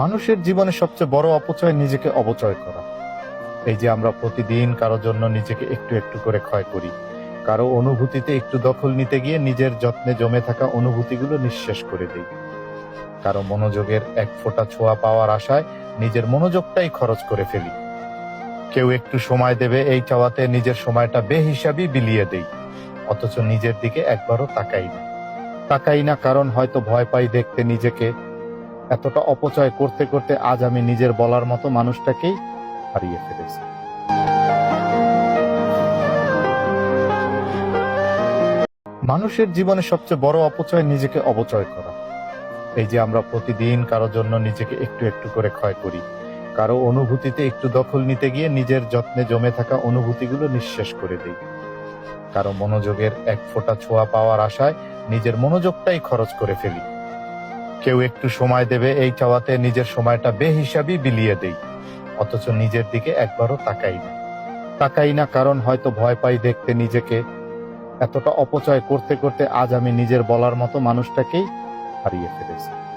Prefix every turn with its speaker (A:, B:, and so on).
A: মানুষের জীবনে সবচেয়ে বড় অপচয় নিজেকে অপচয় করা। এই যে আমরা প্রতিদিন কারও জন্য নিজেকে একটু একটু করে ক্ষয় করি, কারও অনুভূতিতে একটু দখল নিতে গিয়ে নিজের যত্নে জমে থাকা অনুভূতিগুলো নিঃশেষ করে দিই। কারও মনোযোগের এক ফোঁটা ছোঁয়া পাওয়ার আশায় নিজের মনোযোগটাই খরচ করে ফেলি। কেউ একটু সময় দেবে এই চাওয়াতে নিজের সময়টা বেহিসাবি বিলিয়ে দেই, অথচ নিজের দিকে একবারও তাকাই না। তাকাই না কারণ হয়তো ভয় পাই দেখতে নিজেকে এতটা অপচয় করতে করতে আজ আমি নিজের বলার মতো মানুষটাকেই হারিয়ে ফেলেছি। মানুষের জীবনে সবচেয়ে বড় অপচয় নিজেকে অপচয় করা। এই যে আমরা প্রতিদিন কারও জন্য নিজেকে একটু একটু করে ক্ষয় করি, কারও অনুভূতিতে একটু দখল নিতে গিয়ে নিজের যত্নে জমে থাকা অনুভূতিগুলো নিঃশেষ করে দিই। কারও মনোযোগের এক ফোঁটা ছোঁয়া পাওয়ার আশায় নিজের মনোযোগটাই খরচ করে ফেলি। কেউ একটু সময় দেবে, এই চাওয়াতে নিজের সময়টা বেহিসাবি বিলিয়ে দেই। অথচ নিজের দিকে একবারও তাকাই না। তাকাই না কারণ হয়তো ভয় পাই দেখতে নিজেকে। এতটা অপচয় করতে করতে আজ আমি নিজের বলার মতো মানুষটাকেই হারিয়ে ফেলেছি।